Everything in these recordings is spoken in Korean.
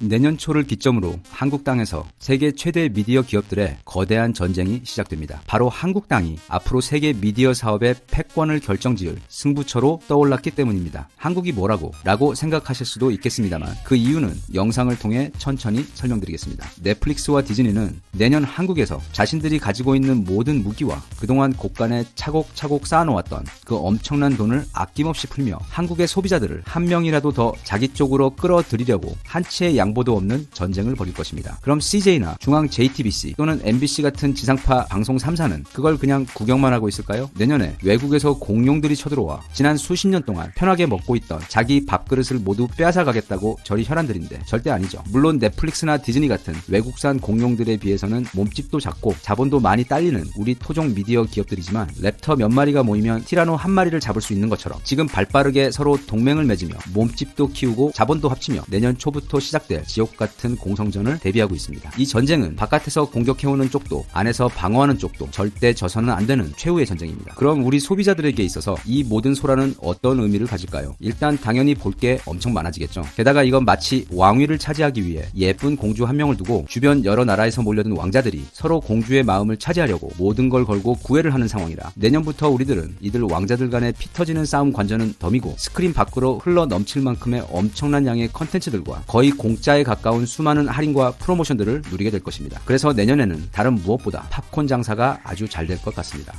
내년 초를 기점으로 한국 땅에서 세계 최대 미디어 기업들의 거대한 전쟁이 시작됩니다. 바로 한국 땅이 앞으로 세계 미디어 사업의 패권을 결정지을 승부처로 떠올랐기 때문입니다. 한국이 뭐라고? 라고 생각하실 수도 있겠습니다만 그 이유는 영상을 통해 천천히 설명드리겠습니다. 넷플릭스와 디즈니는 내년 한국에서 자신들이 가지고 있는 모든 무기와 그동안 곳간에 차곡차곡 쌓아놓았던 그 엄청난 돈을 아낌없이 풀며 한국의 소비자들을 한 명이라도 더 자기 쪽으로 끌어들이려고 한치의 양 보도 없는 전쟁을 벌일 것입니다. 그럼 CJ나 중앙 JTBC 또는 MBC 같은 지상파 방송 3사는 그걸 그냥 구경만 하고 있을까요? 내년에 외국에서 공룡들이 쳐들어와 지난 수십 년 동안 편하게 먹고 있던 자기 밥그릇을 모두 빼앗아 가겠다고 저리 혈안들인데 절대 아니죠. 물론 넷플릭스나 디즈니 같은 외국산 공룡들에 비해서는 몸집도 작고 자본도 많이 딸리는 우리 토종 미디어 기업들이지만 랩터 몇 마리가 모이면 티라노 한 마리를 잡을 수 있는 것처럼 지금 발빠르게 서로 동맹을 맺으며 몸집도 키우고 자본도 합치며 내년 초부터 시작될 지옥 같은 공성전을 대비하고 있습니다. 이 전쟁은 바깥에서 공격해오는 쪽도 안에서 방어하는 쪽도 절대 져서는 안 되는 최후의 전쟁입니다. 그럼 우리 소비자들에게 있어서 이 모든 소라는 어떤 의미를 가질까요? 일단 당연히 볼 게 엄청 많아지겠죠. 게다가 이건 마치 왕위를 차지하기 위해 예쁜 공주 한 명을 두고 주변 여러 나라에서 몰려든 왕자들이 서로 공주의 마음을 차지하려고 모든 걸 걸고 구애를 하는 상황이라 내년부터 우리들은 이들 왕자들 간의 피 터지는 싸움 관전은 덤이고 스크린 밖으로 흘러 넘칠 만큼의 엄청난 양의 컨텐츠들과 거의 공짜 에 가까운 수많은 할인과 프로모션들을 누리게 될 것입니다. 그래서 내년에는 다른 무엇보다 팝콘 장사가 아주 잘 될 것 같습니다.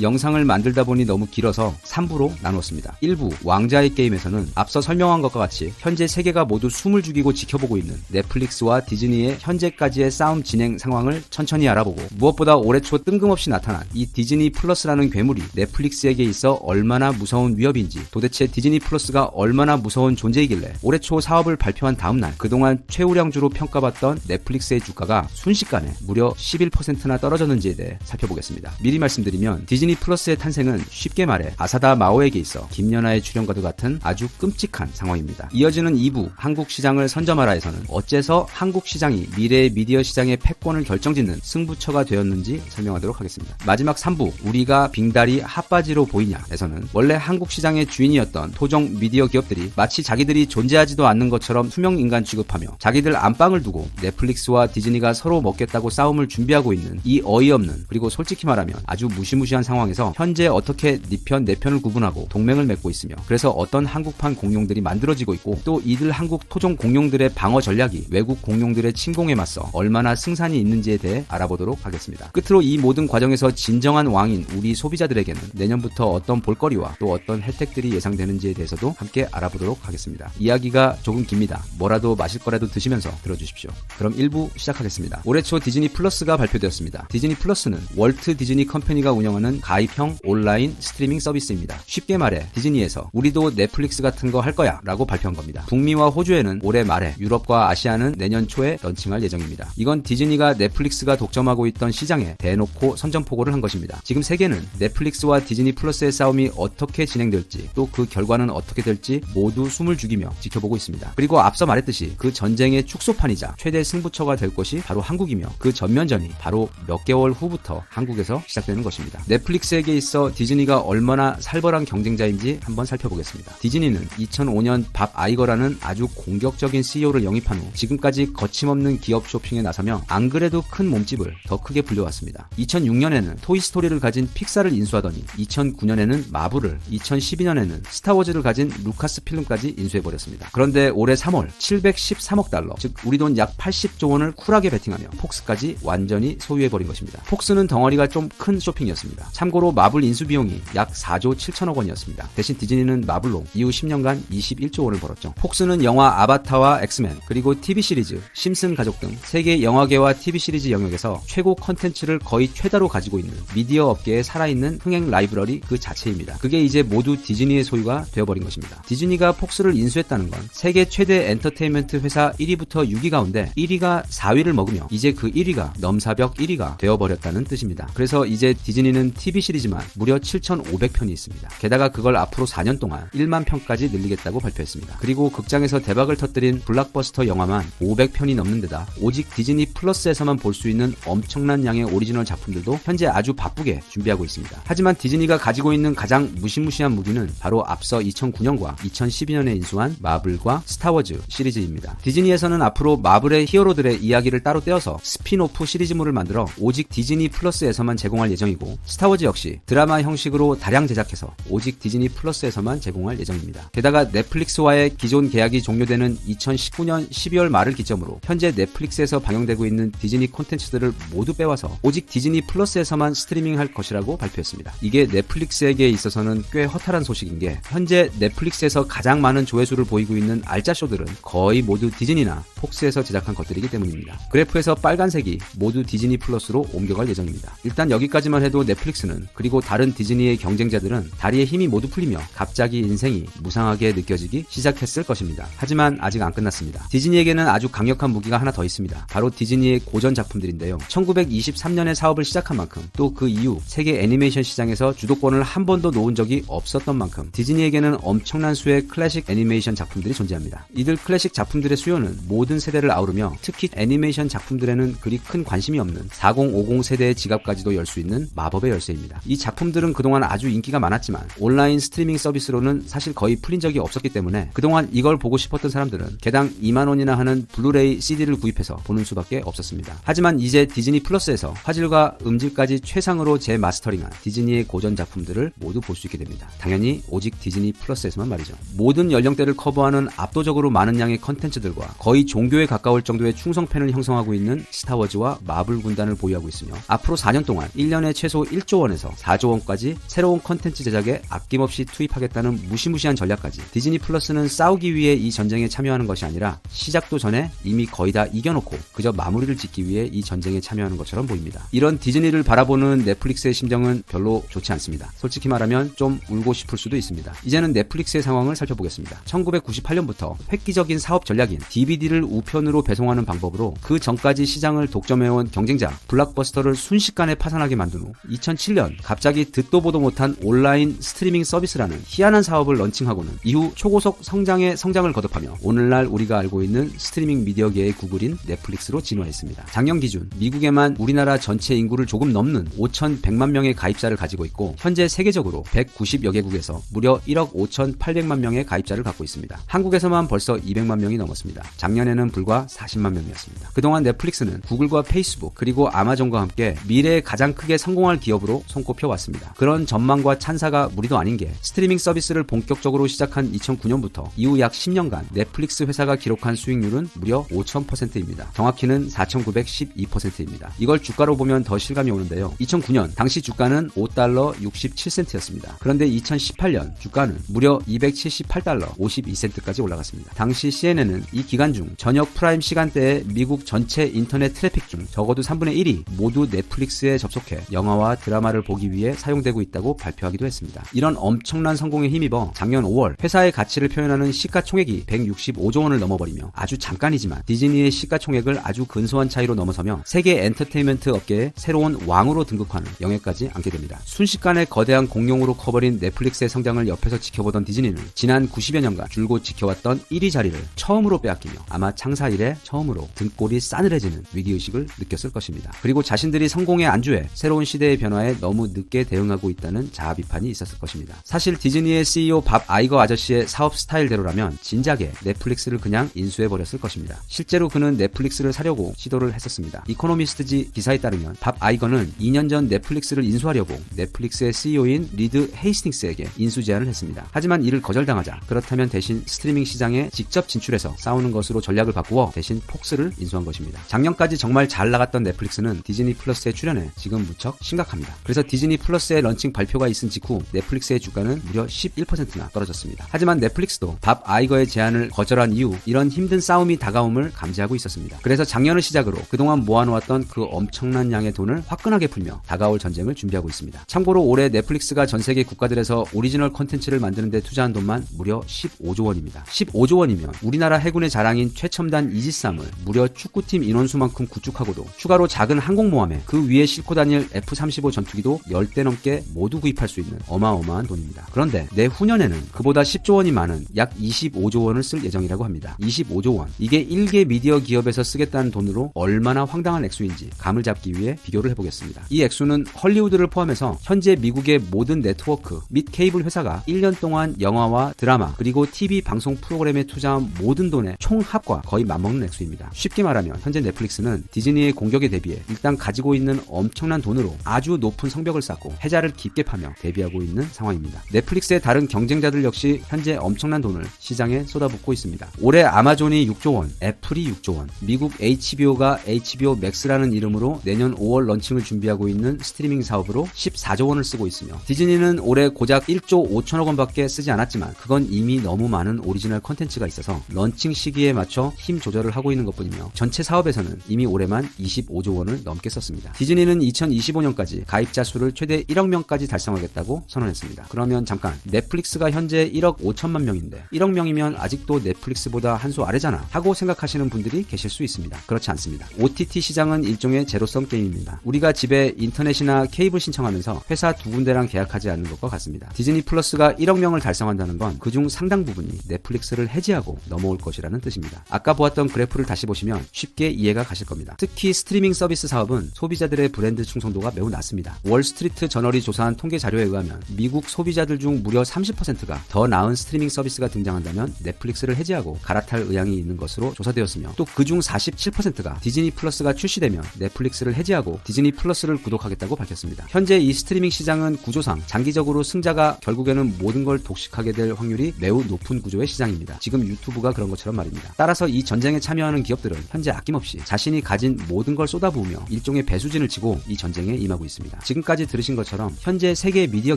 영상을 만들다 보니 너무 길어서 3부로 나눴습니다. 1부 왕자의 게임에서는 앞서 설명한 것과 같이 현재 세계가 모두 숨을 죽이고 지켜보고 있는 넷플릭스와 디즈니의 현재까지의 싸움 진행 상황을 천천히 알아보고 무엇보다 올해 초 뜬금없이 나타난 이 디즈니 플러스라는 괴물이 넷플릭스에게 있어 얼마나 무서운 위협인지 도대체 디즈니 플러스가 얼마나 무서운 존재이길래 올해 초 사업을 발표한 다음 날 그동안 최우량주로 평가받던 넷플릭스의 주가가 순식간에 무려 11%나 떨어졌는지에 대해 살펴보겠습니다. 미리 말씀드리면 디즈니 플러스의 탄생은 쉽게 말해 아사다 마오에게 있어 김연아의 출연과도 같은 아주 끔찍한 상황입니다. 이어지는 2부 한국 시장을 선점하라에서는 어째서 한국 시장이 미래의 미디어 시장의 패권을 결정짓는 승부처가 되었는지 설명하도록 하겠습니다. 마지막 3부 우리가 빙다리 핫바지로 보이냐에서는 원래 한국 시장의 주인이었던 토종 미디어 기업들이 마치 자기들이 존재하지도 않는 것처럼 투명 인간 취급하며 자기들 안방을 두고 넷플릭스와 디즈니가 서로 먹겠다고 싸움을 준비하고 있는 이 어이없는 그리고 솔직히 말하면 아주 무시무시한 상황 에서 현재 어떻게 네편내 편을 구분하고 동맹을 맺고 있으며 그래서 어떤 한국판 공룡들이 만들어지고 있고 또 이들 한국 토종 공룡들의 방어 전략이 외국 공룡들의 침공에 맞서 얼마나 승산이 있는지에 대해 알아보도록 하겠습니다. 끝으로 이 모든 과정에서 진정한 왕인 우리 소비자들에게는 내년부터 어떤 볼거리와 또 어떤 혜택들이 예상되는지에 대해서도 함께 알아보도록 하겠습니다. 이야기가 조금 깁니다. 뭐라도 마실 거라도 드시면서 들어주십시오. 그럼 1부 시작하겠습니다. 올해 초 디즈니 플러스가 발표되었습니다. 디즈니 플러스는 월트 디즈니 컴퍼니가 운영하는 가입형 온라인 스트리밍 서비스입니다. 쉽게 말해 디즈니에서 우리도 넷플릭스 같은 거 할 거야 라고 발표한 겁니다. 북미와 호주에는 올해 말에 유럽과 아시아는 내년 초에 런칭할 예정입니다. 이건 디즈니가 넷플릭스가 독점하고 있던 시장에 대놓고 선전포고를 한 것입니다. 지금 세계는 넷플릭스와 디즈니 플러스의 싸움이 어떻게 진행될지 또 그 결과는 어떻게 될지 모두 숨을 죽이며 지켜보고 있습니다. 그리고 앞서 말했듯이 그 전쟁의 축소판이자 최대 승부처가 될 것이 바로 한국이며 그 전면전이 바로 몇 개월 후부터 한국에서 시작되는 것입니다. 넷플릭스 에게 있어 디즈니가 얼마나 살벌한 경쟁자인지 한번 살펴보겠습니다. 디즈니는 2005년 밥 아이거라는 아주 공격적인 CEO를 영입한 후 지금까지 거침없는 기업 쇼핑에 나서며 안 그래도 큰 몸집을 더 크게 불려왔습니다. 2006년에는 토이스토리를 가진 픽사를 인수하더니 2009년에는 마블을 2012년에는 스타워즈를 가진 루카스 필름까지 인수해버렸습니다. 그런데 올해 3월 713억 달러 즉 우리 돈 약 80조 원을 쿨하게 베팅하며 폭스까지 완전히 소유해버린 것입니다. 폭스는 덩어리가 좀 큰 쇼핑이었습니다. 참고로 마블 인수 비용이 약 4조 7천억 원이었습니다. 대신 디즈니는 마블로 이후 10년간 21조 원을 벌었죠. 폭스는 영화 아바타와 엑스맨 그리고 TV 시리즈 심슨 가족 등 세계 영화계와 TV 시리즈 영역에서 최고 컨텐츠를 거의 최다로 가지고 있는 미디어 업계에 살아있는 흥행 라이브러리 그 자체입니다. 그게 이제 모두 디즈니의 소유가 되어버린 것입니다. 디즈니가 폭스를 인수했다는 건 세계 최대 엔터테인먼트 회사 1위부터 6위 가운데 1위가 4위를 먹으며 이제 그 1위가 넘사벽 1위가 되어버렸다는 뜻입니다. 그래서 이제 디즈니는 TV TV 시리즈만 무려 7,500편이 있습니다. 게다가 그걸 앞으로 4년 동안 1만 편까지 늘리겠다고 발표했습니다. 그리고 극장에서 대박을 터뜨린 블락버스터 영화만 500편이 넘는 데다 오직 디즈니 플러스에서만 볼 수 있는 엄청난 양의 오리지널 작품들도 현재 아주 바쁘게 준비하고 있습니다. 하지만 디즈니가 가지고 있는 가장 무시무시한 무기는 바로 앞서 2009년과 2012년에 인수한 마블과 스타워즈 시리즈입니다. 디즈니에서는 앞으로 마블의 히어로들의 이야기를 따로 떼어서 스피노프 시리즈물을 만들어 오직 디즈니 플러스에서만 제공할 예정이고 스타워즈 역시 드라마 형식으로 다량 제작해서 오직 디즈니 플러스에서만 제공할 예정입니다. 게다가 넷플릭스와의 기존 계약이 종료되는 2019년 12월 말을 기점으로 현재 넷플릭스에서 방영되고 있는 디즈니 콘텐츠들을 모두 빼와서 오직 디즈니 플러스에서만 스트리밍할 것이라고 발표했습니다. 이게 넷플릭스에게 있어서는 꽤 허탈한 소식인 게 현재 넷플릭스에서 가장 많은 조회수를 보이고 있는 알짜 쇼들은 거의 모두 디즈니나 폭스에서 제작한 것들이기 때문입니다. 그래프에서 빨간색이 모두 디즈니 플러스로 옮겨갈 예정입니다. 일단 여기까지만 해도 넷플릭스 는 그리고 다른 디즈니의 경쟁자들은 다리에 힘이 모두 풀리며 갑자기 인생이 무상하게 느껴지기 시작했을 것입니다. 하지만 아직 안 끝났습니다. 디즈니에게는 아주 강력한 무기가 하나 더 있습니다. 바로 디즈니의 고전 작품들인데요. 1923년에 사업을 시작한 만큼 또 그 이후 세계 애니메이션 시장에서 주도권을 한 번도 놓은 적이 없었던 만큼 디즈니에게는 엄청난 수의 클래식 애니메이션 작품들이 존재합니다. 이들 클래식 작품들의 수요는 모든 세대를 아우르며 특히 애니메이션 작품들에는 그리 큰 관심이 없는 4050 세대의 지갑까지도 열 수 있는 마법의 열쇠 입니다. 이 작품들은 그동안 아주 인기가 많았지만 온라인 스트리밍 서비스로는 사실 거의 풀린 적이 없었기 때문에 그동안 이걸 보고 싶었던 사람들은 개당 2만 원이나 하는 블루레이 CD를 구입해서 보는 수밖에 없었습니다. 하지만 이제 디즈니 플러스에서 화질과 음질까지 최상으로 재마스터링한 디즈니의 고전 작품들을 모두 볼 수 있게 됩니다. 당연히 오직 디즈니 플러스에서만 말이죠. 모든 연령대를 커버하는 압도적으로 많은 양의 컨텐츠들과 거의 종교에 가까울 정도의 충성팬을 형성하고 있는 스타워즈와 마블 군단을 보유하고 있으며 앞으로 4년 동안 1년에 최소 1조 원 에서 4조 원까지 새로운 컨텐츠 제작에 아낌없이 투입하겠다는 무시무시한 전략까지 디즈니 플러스는 싸우기 위해 이 전쟁에 참여하는 것이 아니라 시작도 전에 이미 거의 다 이겨놓고 그저 마무리를 짓기 위해 이 전쟁에 참여하는 것처럼 보입니다. 이런 디즈니를 바라보는 넷플릭스의 심정은 별로 좋지 않습니다. 솔직히 말하면 좀 울고 싶을 수도 있습니다. 이제는 넷플릭스의 상황을 살펴보겠습니다. 1998년부터 획기적인 사업 전략인 DVD를 우편으로 배송하는 방법으로 그 전까지 시장을 독점해온 경쟁자 블락버스터를 순식간에 파산하게 만든 후 2007년 갑자기 듣도 보도 못한 온라인 스트리밍 서비스라는 희한한 사업을 런칭하고는 이후 초고속 성장의 성장을 거듭하며 오늘날 우리가 알고 있는 스트리밍 미디어계의 구글인 넷플릭스로 진화했습니다. 작년 기준 미국에만 우리나라 전체 인구를 조금 넘는 5,100만 명의 가입자를 가지고 있고 현재 세계적으로 190여 개국에서 무려 1억 5,800만 명의 가입자를 갖고 있습니다. 한국에서만 벌써 200만 명이 넘었습니다. 작년에는 불과 40만 명이었습니다. 그동안 넷플릭스는 구글과 페이스북 그리고 아마존과 함께 미래에 가장 크게 성공할 기업으로 손꼽혀 왔습니다. 그런 전망과 찬사가 무리도 아닌 게 스트리밍 서비스를 본격적으로 시작한 2009년부터 이후 약 10년간 넷플릭스 회사가 기록한 수익률은 무려 5,000%입니다. 정확히는 4,912%입니다. 이걸 주가로 보면 더 실감이 오는데요. 2009년 당시 주가는 5달러 67센트였습니다. 그런데 2018년 주가는 무려 278달러 52센트까지 올라갔습니다. 당시 CNN은 이 기간 중 저녁 프라임 시간대에 미국 전체 인터넷 트래픽 중 적어도 3분의 1이 모두 넷플릭스에 접속해 영화와 드라마를 보기 위해 사용되고 있다고 발표하기도 했습니다. 이런 엄청난 성공에 힘입어 작년 5월 회사의 가치를 표현하는 시가총액이 165조 원을 넘어버리며 아주 잠깐이지만 디즈니의 시가총액을 아주 근소한 차이로 넘어서며 세계 엔터테인먼트 업계의 새로운 왕으로 등극하는 영예까지 안게 됩니다. 순식간에 거대한 공룡으로 커버린 넷플릭스의 성장을 옆에서 지켜보던 디즈니는 지난 90여 년간 줄곧 지켜왔던 1위 자리를 처음으로 빼앗기며 아마 창사 이래 처음으로 등골이 싸늘해지는 위기의식을 느꼈을 것입니다. 그리고 자신들이 성공의 안주에 새로운 시대의 변화에 너무 늦게 대응하고 있다는 자아 비판이 있었을 것입니다. 사실 디즈니의 CEO 밥 아이거 아저씨의 사업 스타일대로라면 진작에 넷플릭스를 그냥 인수해버렸을 것입니다. 실제로 그는 넷플릭스를 사려고 시도를 했었습니다. 이코노미스트지 기사에 따르면 밥 아이거는 2년 전 넷플릭스를 인수하려고 넷플릭스의 CEO인 리드 헤이스팅스에게 인수 제안을 했습니다. 하지만 이를 거절당하자 그렇다면 대신 스트리밍 시장에 직접 진출해서 싸우는 것으로 전략을 바꾸어 대신 폭스를 인수한 것입니다. 작년까지 정말 잘 나갔던 넷플릭스는 디즈니 플러스에 출연해 지금 무척 심각합니다. 그래서 디즈니 플러스의 런칭 발표가 있은 직후 넷플릭스의 주가는 무려 11%나 떨어졌습니다. 하지만 넷플릭스도 밥 아이거의 제안을 거절한 이후 이런 힘든 싸움이 다가옴을 감지하고 있었습니다. 그래서 작년을 시작으로 그동안 모아놓았던 그 엄청난 양의 돈을 화끈하게 풀며 다가올 전쟁을 준비하고 있습니다. 참고로 올해 넷플릭스가 전 세계 국가들에서 오리지널 컨텐츠를 만드는 데 투자한 돈만 무려 15조 원입니다. 15조 원이면 우리나라 해군의 자랑인 최첨단 이지스함을 무려 축구팀 인원수만큼 구축하고도 추가로 작은 항공모함에 그 위에 싣고 다닐 F-35 전투 기 주기도 10대 넘게 모두 구입할 수 있는 어마어마한 돈입니다. 그런데 내후년에는 그보다 10조 원이 많은 약 25조 원을 쓸 예정이라고 합니다. 25조 원. 이게 1개 미디어 기업에서 쓰겠다는 돈으로 얼마나 황당한 액수인지 감을 잡기 위해 비교를 해보겠습니다. 이 액수는 헐리우드를 포함해서 현재 미국의 모든 네트워크 및 케이블 회사가 1년 동안 영화와 드라마 그리고 TV 방송 프로그램에 투자한 모든 돈의 총합과 거의 맞먹는 액수입니다. 쉽게 말하면 현재 넷플릭스는 디즈니의 공격에 대비해 일단 가지고 있는 엄청난 돈으로 아주 높은 성벽을 쌓고 해자를 깊게 파며 대비하고 있는 상황입니다. 넷플릭스의 다른 경쟁자들 역시 현재 엄청난 돈을 시장에 쏟아붓고 있습니다. 올해 아마존이 6조 원, 애플이 6조 원, 미국 HBO가 HBO Max라는 이름으로 내년 5월 런칭을 준비하고 있는 스트리밍 사업으로 14조 원을 쓰고 있으며 디즈니는 올해 고작 1조 5천억 원밖에 쓰지 않았지만 그건 이미 너무 많은 오리지널 컨텐츠가 있어서 런칭 시기에 맞춰 힘 조절을 하고 있는 것뿐이며 전체 사업에서는 이미 올해만 25조 원을 넘게 썼습니다. 디즈니는 2025년까지 가입 자 수를 최대 1억 명까지 달성하겠다고 선언했습니다. 그러면 잠깐 넷플릭스가 현재 1억 5천만 명인데 1억 명이면 아직도 넷플릭스보다 한 수 아래잖아 하고 생각하시는 분들이 계실 수 있습니다. 그렇지 않습니다. OTT 시장은 일종의 제로섬 게임입니다. 우리가 집에 인터넷이나 케이블 신청하면서 회사 두 군데랑 계약하지 않는 것과 같습니다. 디즈니 플러스가 1억 명을 달성한다는 건 그중 상당 부분이 넷플릭스를 해지하고 넘어올 것이라는 뜻입니다. 아까 보았던 그래프를 다시 보시면 쉽게 이해가 가실 겁니다. 특히 스트리밍 서비스 사업은 소비자들의 브랜드 충성도가 매우 낮습니다. 월스트리트 저널이 조사한 통계 자료에 의하면 미국 소비자들 중 무려 30%가 더 나은 스트리밍 서비스가 등장한다면 넷플릭스를 해지하고 갈아탈 의향이 있는 것으로 조사되었으며 또 그중 47%가 디즈니 플러스가 출시되면 넷플릭스를 해지하고 디즈니 플러스를 구독하겠다고 밝혔습니다. 현재 이 스트리밍 시장은 구조상 장기적으로 승자가 결국에는 모든 걸 독식하게 될 확률이 매우 높은 구조의 시장입니다. 지금 유튜브가 그런 것처럼 말입니다. 따라서 이 전쟁에 참여하는 기업들은 현재 아낌없이 자신이 가진 모든 걸 쏟아부으며 일종의 배수진을 치고 이 전쟁에 임하고 있습니다. 지금 까지 들으신 것처럼 현재 세계 미디어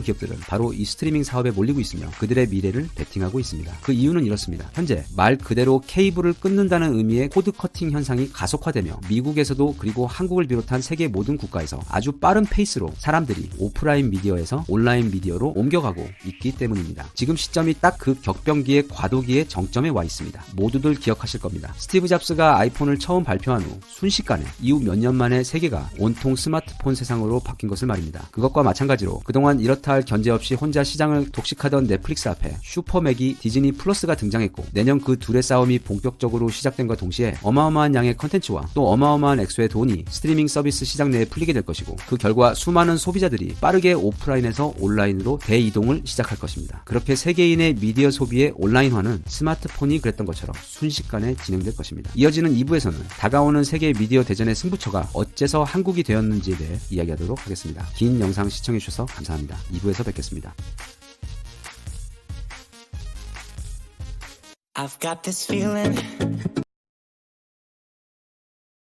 기업들은 바로 이 스트리밍 사업에 몰리고 있으며 그들의 미래를 베팅하고 있습니다. 그 이유는 이렇습니다. 현재 말 그대로 케이블을 끊는다는 의미의 코드 커팅 현상이 가속화되며 미국에서도 그리고 한국을 비롯한 세계 모든 국가에서 아주 빠른 페이스로 사람들이 오프라인 미디어에서 온라인 미디어로 옮겨가고 있기 때문입니다. 지금 시점이 딱 그 격변기의 과도기의 정점에 와 있습니다. 모두들 기억하실 겁니다. 스티브 잡스가 아이폰을 처음 발표한 후 순식간에 이후 몇 년 만에 세계가 온통 스마트폰 세상으로 바뀐 것을 말입니다. 그것과 마찬가지로 그동안 이렇다 할 견제 없이 혼자 시장을 독식하던 넷플릭스 앞에 슈퍼맥이 디즈니 플러스가 등장했고 내년 그 둘의 싸움이 본격적으로 시작된과 동시에 어마어마한 양의 컨텐츠와 또 어마어마한 액수의 돈이 스트리밍 서비스 시장 내에 풀리게 될 것이고 그 결과 수많은 소비자들이 빠르게 오프라인에서 온라인으로 대이동을 시작할 것입니다. 그렇게 세계인의 미디어 소비의 온라인화는 스마트폰이 그랬던 것처럼 순식간에 진행될 것입니다. 이어지는 2부에서는 다가오는 세계 미디어 대전의 승부처가 어째서 한국이 되었는지에 대해 이야기하도록 하겠 습니다. 긴 영상 시청해주셔서 감사합니다. 2부에서 뵙겠습니다. I've got this feeling